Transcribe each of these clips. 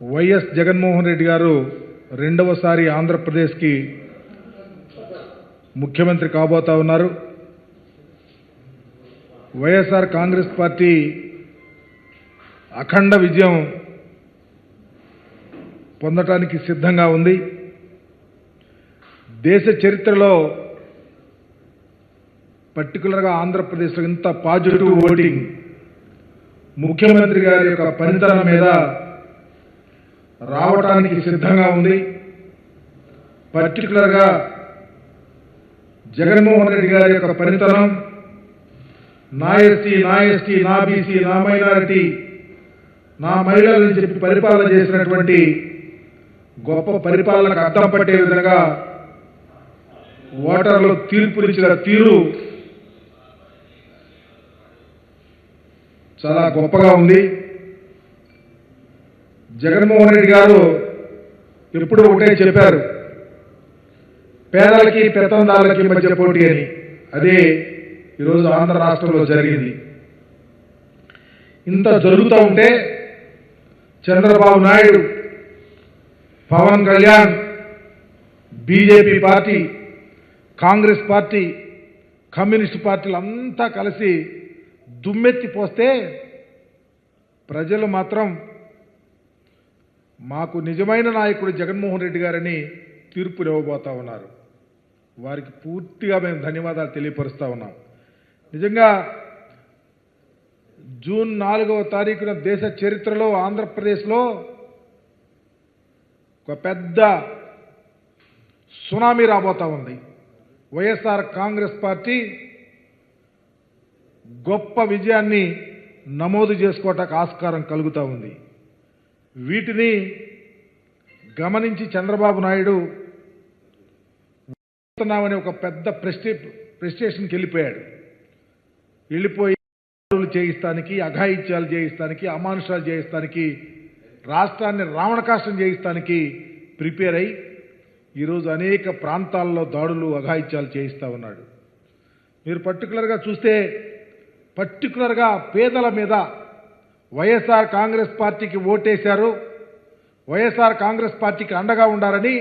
YS Jaganmohan Reddy గారు రెండవసారి ఆంధ్రప్రదేశ్కి ముఖ్యమంత్రి కాబోతా ఉన్నారు. వైఎస్ఆర్ కాంగ్రెస్ పార్టీ అఖండ విజయం పొందటానికి సిద్ధంగా ఉంది. దేశ చరిత్రలో పర్టికులర్గా ఆంధ్రప్రదేశ్లో ఇంత పాజిటివ్ ఓటింగ్ ముఖ్యమంత్రి గారి యొక్క పనితనం మీద రావటానికి సిద్ధంగా ఉంది. పర్టికులర్గా జగన్మోహన్ రెడ్డి గారి యొక్క పనితనం నా ఎస్టీ నా ఎస్టీ నా బీసీ నా మైనారిటీ నా మహిళలని చెప్పి పరిపాలన చేసినటువంటి గొప్ప పరిపాలనకు అర్థం పట్టే విధంగా ఓటర్లు తీర్పునిచ్చిన తీరు చాలా గొప్పగా ఉంది. జగన్మోహన్ రెడ్డి గారు ఎప్పుడు ఒకటే చెప్పారు పేదలకి పెత్తందారులకి మధ్య పోటీ అని. అదే ఈరోజు ఆంధ్ర రాష్ట్రంలో జరిగింది. ఇంత జరుగుతూ ఉంటే Chandrababu Naidu Pawan Kalyan BJP party Congress party communist పార్టీలు అంతా కలిసి దుమ్మెత్తి పోస్తే ప్రజలు మాత్రం మాకు నిజమైన నాయకుడు జగన్మోహన్ రెడ్డి గారని తీర్పు ఇవ్వబోతా ఉన్నారు. వారికి పూర్తిగా మేము ధన్యవాదాలు తెలియపరుస్తూ ఉన్నాం. నిజంగా జూన్ నాలుగవ తారీఖున దేశ చరిత్రలో ఆంధ్రప్రదేశ్లో ఒక పెద్ద సునామీ రాబోతా ఉంది. వైఎస్ఆర్ కాంగ్రెస్ పార్టీ గొప్ప విజయాన్ని నమోదు చేసుకోవటానికి ఆస్కారం కలుగుతూ ఉంది. వీటిని గమనించి చంద్రబాబు నాయుడు ఉన్నామని ఒక పెద్ద ప్రెస్టే ప్రెస్టేషన్కి వెళ్ళిపోయాడు. వెళ్ళిపోయి దాడులు చేయిస్తానికి అఘాయిత్యాలు చేయిస్తానికి అమానుషాలు చేయిస్తానికి రాష్ట్రాన్ని రావణకాష్టం చేయిస్తానికి ప్రిపేర్ అయి ఈరోజు అనేక ప్రాంతాల్లో దాడులు అఘాయిత్యాలు చేయిస్తూ ఉన్నాడు. మీరు పర్టికులర్గా చూస్తే పర్టికులర్గా పేదల మీద వైఎస్ఆర్ కాంగ్రెస్ పార్టీకి ఓటేశారు. వైఎస్ఆర్ కాంగ్రెస్ పార్టీకి అండగా ఉండాలని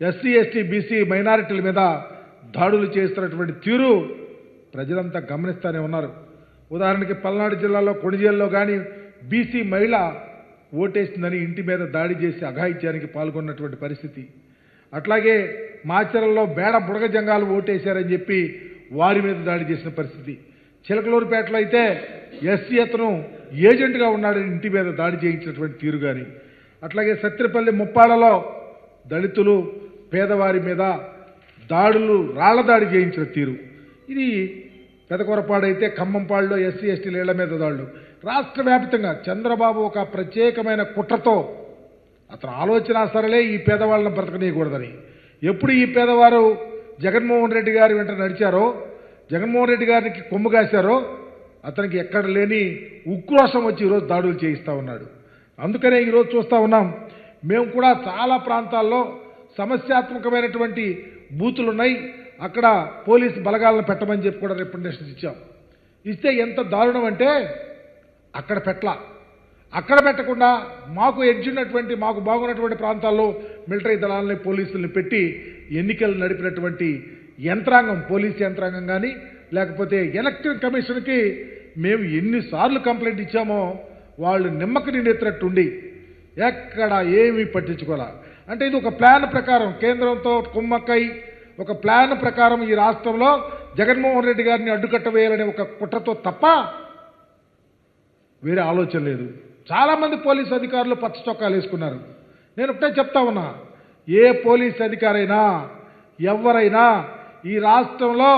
ఎస్సీ ఎస్టీ బీసీ మైనారిటీల మీద దాడులు చేస్తున్నటువంటి తీరు ప్రజలంతా గమనిస్తూనే ఉన్నారు. ఉదాహరణకి పల్నాడు జిల్లాలో కొణిజేల్లో కానీ బీసీ మహిళ ఓటేసిందని ఇంటి మీద దాడి చేసి అఘాయిత్యానికి పాల్గొన్నటువంటి పరిస్థితి. అట్లాగే మాచరల్లో బేడ బుడగ జంగాలు ఓటేశారని చెప్పి వారి మీద దాడి చేసిన పరిస్థితి. చిలకలూరుపేటలో అయితే ఎస్సీ అతను ఏజెంట్గా ఉన్నాడని ఇంటి మీద దాడి చేయించినటువంటి తీరు కానీ అట్లాగే సత్తిరపల్లి ముప్పాడలో దళితులు పేదవారి మీద దాడులు రాళ్ళ దాడి చేయించిన తీరు. ఇది పెదకొరపాడైతే ఖమ్మంపాడులో ఎస్సీ ఎస్టీల ఇళ్ళ మీద దాడులు. రాష్ట్ర వ్యాప్తంగా చంద్రబాబు ఒక ప్రత్యేకమైన కుట్రతో అతను ఆలోచన సరలే ఈ పేదవాళ్ళని బ్రతకనీయకూడదని. ఎప్పుడు ఈ పేదవారు జగన్మోహన్ రెడ్డి గారి వెంట నడిచారో జగన్మోహన్ రెడ్డి గారికి కొమ్ము కాశారో అతనికి ఎక్కడ లేని ఉక్రోషం వచ్చి ఈరోజు దాడులు చేయిస్తూ ఉన్నాడు. అందుకనే ఈరోజు చూస్తూ ఉన్నాం మేము కూడా చాలా ప్రాంతాల్లో సమస్యాత్మకమైనటువంటి బూతులు ఉన్నాయి అక్కడ పోలీసు బలగాలను పెట్టమని చెప్పి కూడా రికమెండేషన్స్ ఇచ్చాం. ఇస్తే ఎంత దారుణం అంటే అక్కడ పెట్టలా. అక్కడ పెట్టకుండా మాకు ఎడ్జున్నటువంటి మాకు బాగున్నటువంటి ప్రాంతాల్లో మిలిటరీ దళాలని పోలీసుల్ని పెట్టి ఎన్నికలు నడిపినటువంటి యంత్రాంగం పోలీస్ యంత్రాంగం కానీ లేకపోతే ఎలక్షన్ కమిషన్కి మేము ఎన్నిసార్లు కంప్లైంట్ ఇచ్చామో వాళ్ళు నిమ్మక నిండెత్తినట్టుండి ఎక్కడ ఏమీ పట్టించుకోలే. అంటే ఇది ఒక ప్లాన్ ప్రకారం కేంద్రంతో కుమ్మక్కై ఒక ప్లాన్ ప్రకారం ఈ రాష్ట్రంలో జగన్మోహన్ రెడ్డి గారిని అడ్డుకట్ట వేయాలనే ఒక కుట్రతో తప్ప వేరే ఆలోచన లేదు. చాలామంది పోలీస్ అధికారులు పచ్చ చొక్కాలు వేసుకున్నారు. నేను ఒకటే చెప్తా ఉన్నా ఏ పోలీస్ అధికారైనా ఎవరైనా ఈ రాష్ట్రంలో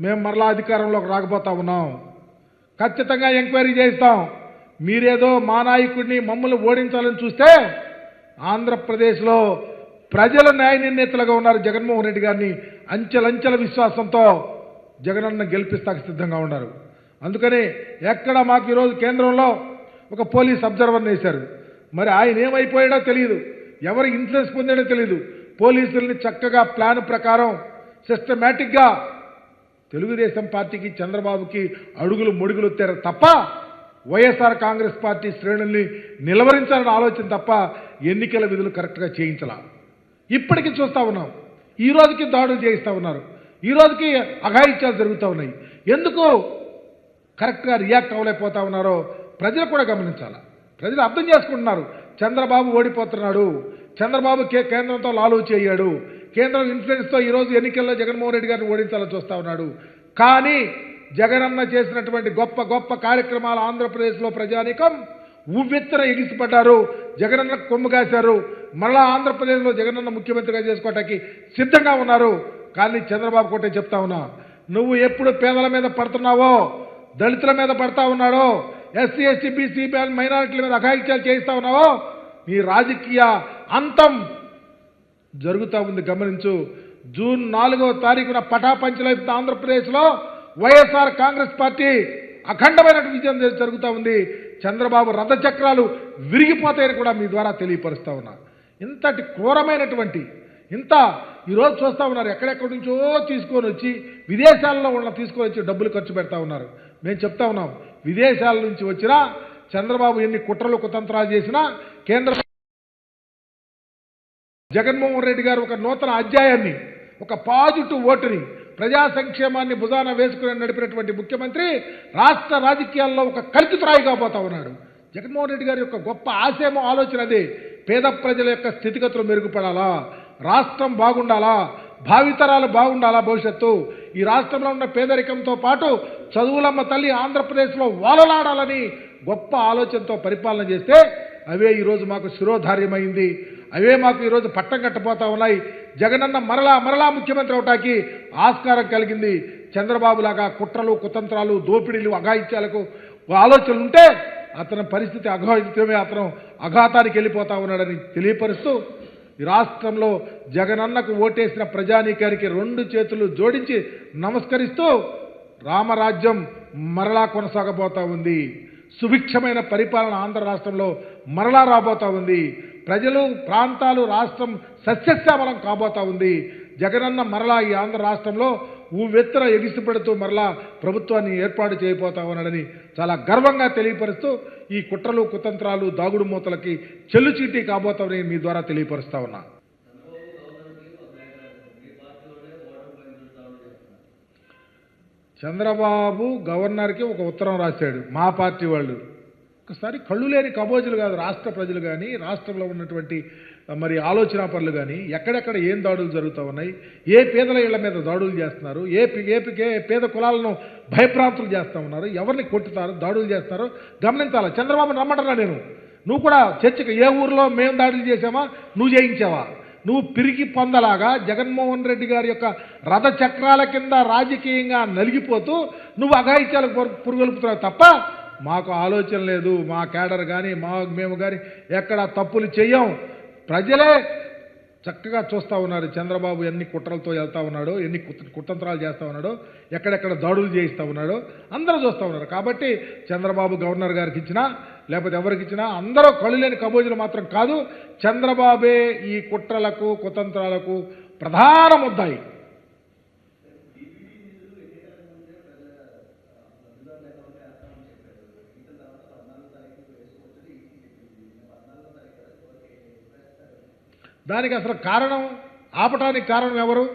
మేము మరలా అధికారంలోకి రాకపోతా ఉన్నాం. ఖచ్చితంగా ఎంక్వైరీ చేయిస్తాం. మీరేదో మా నాయకుడిని మమ్మల్ని ఓడించాలని చూస్తే ఆంధ్రప్రదేశ్లో ప్రజల న్యాయ నిర్ణేతలుగా ఉన్నారు జగన్మోహన్ రెడ్డి గారిని అంచెలంచెల విశ్వాసంతో జగనన్న గెలిపిస్తాకు సిద్ధంగా ఉన్నారు. అందుకని ఎక్కడ మాకు ఈరోజు కేంద్రంలో ఒక పోలీస్ అబ్జర్వర్ వేశారు. మరి ఆయన ఏమైపోయాడో తెలియదు ఎవరు ఇన్ఫ్లుయెన్స్ పొందాడో తెలియదు పోలీసుల్ని చక్కగా ప్లాన్ ప్రకారం సిస్టమేటిక్గా తెలుగుదేశం పార్టీకి చంద్రబాబుకి అడుగులు మొడుగులు ఎత్తారు తప్ప వైఎస్ఆర్ కాంగ్రెస్ పార్టీ శ్రేణుల్ని నిలవరించాలని ఆలోచన తప్ప ఎన్నికల విధులు కరెక్ట్గా చేయించలా. ఇప్పటికీ చూస్తూ ఉన్నాం. ఈ రోజుకి దాడులు చేయిస్తూ ఉన్నారు. ఈ రోజుకి అఘాయిత్యాలు జరుగుతూ ఉన్నాయి. ఎందుకు కరెక్ట్గా రియాక్ట్ అవ్వలేకపోతా ఉన్నారో ప్రజలు కూడా గమనించాలి? ప్రజలు అర్థం చేసుకుంటున్నారు. చంద్రబాబు ఓడిపోతున్నాడు. చంద్రబాబు కే కేంద్రంతో లాలూచి అయ్యాడు కేంద్రం ఇన్ఫ్లుయెన్స్తో ఈరోజు ఎన్నికల్లో జగన్మోహన్ రెడ్డి గారిని ఓడించాలని చూస్తూ ఉన్నాడు. కానీ జగనన్న చేసినటువంటి గొప్ప గొప్ప కార్యక్రమాలు ఆంధ్రప్రదేశ్లో ప్రజానీకం ఉవ్వెత్తన ఎగిసిపడ్డారు. జగనన్న కొమ్ము కాశారు. మరలా ఆంధ్రప్రదేశ్లో జగనన్న ముఖ్యమంత్రిగా చేసుకోవటానికి సిద్ధంగా ఉన్నారు. కానీ చంద్రబాబు కోటే చెప్తా ఉన్నా నువ్వు ఎప్పుడు పేదల మీద పడుతున్నావో దళితుల మీద పడతా ఉన్నాడో ఎస్సీ ఎస్టీ బీసీ మైనారిటీల మీద అఘాయిత్యాలు చేయిస్తా ఉన్నావో నీ రాజకీయ అంతం జరుగుతూ ఉంది గమనించు. జూన్ నాలుగవ తారీఖున పటాపంచలైపు ఆంధ్రప్రదేశ్లో వైఎస్ఆర్ కాంగ్రెస్ పార్టీ అఖండమైన విజయం జరుగుతూ ఉంది. చంద్రబాబు రథచక్రాలు విరిగిపోతాయని కూడా మీ ద్వారా తెలియపరుస్తూ ఉన్నా. ఇంతటి క్రూరమైనటువంటి ఇంత ఈరోజు చూస్తూ ఉన్నారు ఎక్కడెక్కడి నుంచో తీసుకొని వచ్చి విదేశాల్లో ఉన్న తీసుకొని వచ్చి డబ్బులు ఖర్చు పెడతా ఉన్నారు. మేము చెప్తా ఉన్నాం విదేశాల నుంచి వచ్చినా చంద్రబాబు ఎన్ని కుట్రలు కుతంత్రాలు చేసినా కేంద్ర జగన్మోహన్ రెడ్డి గారు ఒక నూతన అధ్యాయాన్ని ఒక పాజిటివ్ ఓటుని ప్రజా సంక్షేమాన్ని భుజాన వేసుకుని నడిపినటువంటి ముఖ్యమంత్రి రాష్ట్ర రాజకీయాల్లో ఒక కలికితురాయిగా పోతా ఉన్నాడు. జగన్మోహన్ రెడ్డి గారి యొక్క గొప్ప ఆశయమో ఆలోచన అదే. పేద ప్రజల యొక్క స్థితిగతులు మెరుగుపడాలా? రాష్ట్రం బాగుండాలా? భావితరాలు బాగుండాలా భవిష్యత్తు? ఈ రాష్ట్రంలో ఉన్న పేదరికంతో పాటు చదువులమ్మ తల్లి ఆంధ్రప్రదేశ్లో వాలలాడాలని గొప్ప ఆలోచనతో పరిపాలన చేస్తే అవే ఈరోజు మాకు శిరోధార్యమైంది. అవే మాకు ఈరోజు పట్టం కట్టబోతా ఉన్నాయి. జగనన్న మరలా మరలా ముఖ్యమంత్రి అవటానికి ఆస్కారం కలిగింది. చంద్రబాబు లాగా కుట్రలు కుతంత్రాలు దోపిడీలు అఘాయిత్యాలకు ఆలోచనలు ఉంటే అతని పరిస్థితి అఘాయిత్యమే అతను అఘాతానికి వెళ్ళిపోతా ఉన్నాడని తెలియపరుస్తూ ఈ రాష్ట్రంలో జగనన్నకు ఓటేసిన ప్రజానీకానికి రెండు చేతులు జోడించి నమస్కరిస్తూ రామరాజ్యం మరలా కొనసాగబోతా ఉంది. సుభిక్షమైన పరిపాలన ఆంధ్ర రాష్ట్రంలో మరలా రాబోతా ఉంది. ప్రజలు ప్రాంతాలు రాష్ట్రం సస్యశ్యామలం కాబోతా ఉంది. జగనన్న మరలా ఈ ఆంధ్ర రాష్ట్రంలో ఊవెత్తన ఎగిసిపడుతూ మరలా ప్రభుత్వాన్ని ఏర్పాటు చేయబోతా ఉన్నాడని చాలా గర్వంగా తెలియపరుస్తూ ఈ కుట్రలు కుతంత్రాలు దాగుడు మూతలకి చెల్లుచీటీ కాబోతామని మీ ద్వారా తెలియపరుస్తా ఉన్నా. చంద్రబాబు గవర్నర్కి ఒక ఉత్తరం రాశాడు మా పార్టీ వాళ్ళు. ఒకసారి కళ్ళు లేని కబోజులు కాదు రాష్ట్ర ప్రజలు కానీ రాష్ట్రంలో ఉన్నటువంటి మరి ఆలోచన పనులు కానీ ఎక్కడెక్కడ ఏం దాడులు జరుగుతూ ఉన్నాయి ఏ పేదల ఇళ్ళ మీద దాడులు చేస్తున్నారు ఏ ఏపీకే ఏ పేద కులాలను భయప్రాంతులు చేస్తూ ఉన్నారు ఎవరిని కొట్టుతారు దాడులు చేస్తారో గమనించాలి? చంద్రబాబు రమ్మంటున్నా నేను. నువ్వు కూడా చర్చకు ఏ ఊర్లో మేము దాడులు చేసామా నువ్వు చేయించావా నువ్వు పిరికి పొందలాగా జగన్మోహన్ రెడ్డి గారి యొక్క రథ చక్రాల కింద రాజకీయంగా నలిగిపోతూ నువ్వు అఘాయిత్యాలకు పురుగొలుపుతున్నావు తప్ప మాకు ఆలోచన లేదు మా కేడర్ కానీ మా మేము కానీ ఎక్కడ తప్పులు చెయ్యం. ప్రజలే చక్కగా చూస్తూ ఉన్నారు చంద్రబాబు ఎన్ని కుట్రలతో వెళ్తా ఉన్నాడో ఎన్ని కుతంత్రాలు చేస్తూ ఉన్నాడో ఎక్కడెక్కడ దాడులు చేయిస్తూ ఉన్నాడో అందరూ చూస్తూ ఉన్నారు. కాబట్టి చంద్రబాబు గవర్నర్ గారికి ఇచ్చినా లేకపోతే ఎవరికి ఇచ్చినా అందరూ కళ్ళు లేని కబోజులు మాత్రం కాదు చంద్రబాబే ఈ కుట్రలకు కుతంత్రాలకు ప్రధాన ముద్దాయి. దానికి అసలు కారణం ఆపటానికి కారణం ఎవరు?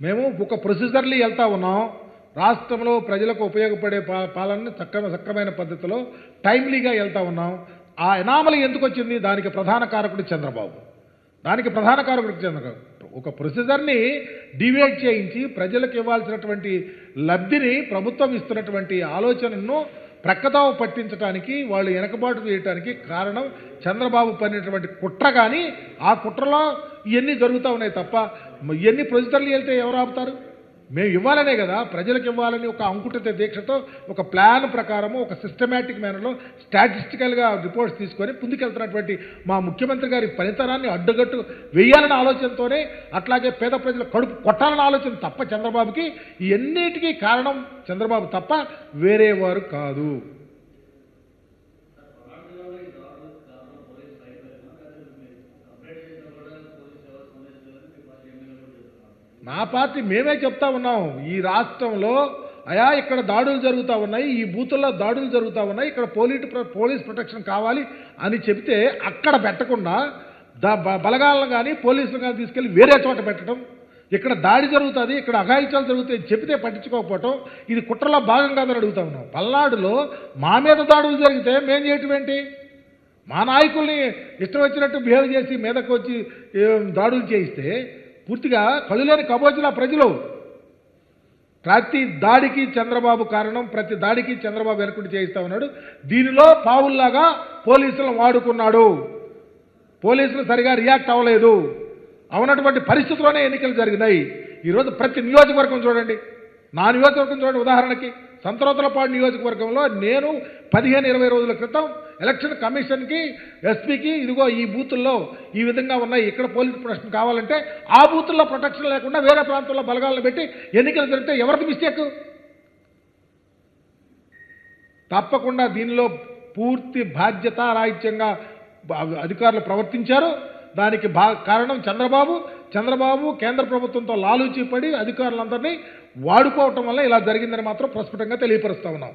మేము ఒక ప్రొసీజర్లీ వెళ్తా ఉన్నాం. రాష్ట్రంలో ప్రజలకు ఉపయోగపడే పా పాలనని చక్కమ సక్రమైన పద్ధతిలో టైమ్లీగా వెళ్తా ఉన్నాం. ఆ ఎనామలి ఎందుకు వచ్చింది? దానికి ప్రధాన కారకుడు చంద్రబాబు. దానికి ప్రధాన కారకుడు చంద్రబాబు. ఒక ప్రొసీజర్ని డివేట్ చేయించి ప్రజలకు ఇవ్వాల్సినటువంటి లబ్ధిని ప్రభుత్వం ఇస్తున్నటువంటి ఆలోచనను ప్రక్కదావ పట్టించడానికి వాళ్ళు వెనకబాటు చేయడానికి కారణం చంద్రబాబు పడినటువంటి కుట్ర కానీ ఆ కుట్రలో ఇవన్నీ జరుగుతూ ఉన్నాయి తప్ప ఇవన్నీ ప్రొసీజర్లు వెళ్తే ఎవరు ఆపుతారు? మేము ఇవ్వాలనే కదా ప్రజలకు ఇవ్వాలని ఒక అంకుటిత దీక్షతో ఒక ప్లాన్ ప్రకారము ఒక సిస్టమేటిక్ మేనర్లో స్టాటిస్టికల్గా రిపోర్ట్స్ తీసుకొని ముందుకెళ్తున్నటువంటి మా ముఖ్యమంత్రి గారి పనితనాన్ని అడ్డుగట్టు వేయాలనే ఆలోచనతోనే అట్లాగే పేద ప్రజల కడుపు కొట్టాలన్న ఆలోచన తప్ప చంద్రబాబుకి ఇవన్నిటికీ కారణం చంద్రబాబు తప్ప వేరే వారు కాదు. నా పార్టీ మేమే చెప్తా ఉన్నాం. ఈ రాష్ట్రంలో అయా ఇక్కడ దాడులు జరుగుతూ ఉన్నాయి ఈ బూతుల్లో దాడులు జరుగుతూ ఉన్నాయి ఇక్కడ పోలీస్ పోలీస్ ప్రొటెక్షన్ కావాలి అని చెబితే అక్కడ పెట్టకుండా దా బలగాలను కానీ పోలీసులు కానీ తీసుకెళ్ళి వేరే చోట పెట్టడం ఇక్కడ దాడి జరుగుతుంది ఇక్కడ అఘాయిత్యాలు జరుగుతాయి చెప్తే చెబితే పట్టించుకోకపోవటం ఇది కుట్రలో భాగం కాదని అడుగుతా ఉన్నాం. పల్నాడులో మా మీద దాడులు జరిగితే మేం చేయటం ఏంటి? మా నాయకుల్ని ఇష్టం వచ్చినట్టు బిహేవ్ చేసి మీదకు వచ్చి దాడులు చేయిస్తే పూర్తిగా కదులేని కబోజుల ప్రజలు. ప్రతి దాడికి చంద్రబాబు కారణం ప్రతి దాడికి చంద్రబాబు వెనుకుండి చేయిస్తా ఉన్నాడు. దీనిలో పావుల్లాగా పోలీసులను వాడుకున్నాడు. పోలీసులు సరిగా రియాక్ట్ అవ్వలేదు. అవునటువంటి పరిస్థితుల్లోనే ఎన్నికలు జరిగినాయి. ఈరోజు ప్రతి నియోజకవర్గం చూడండి. నా నియోజకవర్గం చూడండి ఉదాహరణకి. సంతరోతులపాడు నియోజకవర్గంలో నేను పదిహేను ఇరవై రోజుల క్రితం ఎలక్షన్ కమిషన్కి ఎస్పీకి ఇదిగో ఈ బూతుల్లో ఈ విధంగా ఉన్నాయి ఇక్కడ పోలీస్ ప్రొటెక్షన్ కావాలంటే ఆ బూతుల్లో ప్రొటెక్షన్ లేకుండా వేరే ప్రాంతంలో బలగాలను పెట్టి ఎన్నికలు జరిగితే ఎవరిది మిస్టేక్? తప్పకుండా దీనిలో పూర్తి బాధ్యత రాహిత్యంగా అధికారులు ప్రవర్తించారు. దానికి బా కారణం చంద్రబాబు. చంద్రబాబు కేంద్ర ప్రభుత్వంతో లాలూచి పడి అధికారులందరినీ వాడుకోవటం వల్ల ఇలా జరిగిందని మాత్రం ప్రస్ఫుటంగా తెలియపరుస్తా ఉన్నాం.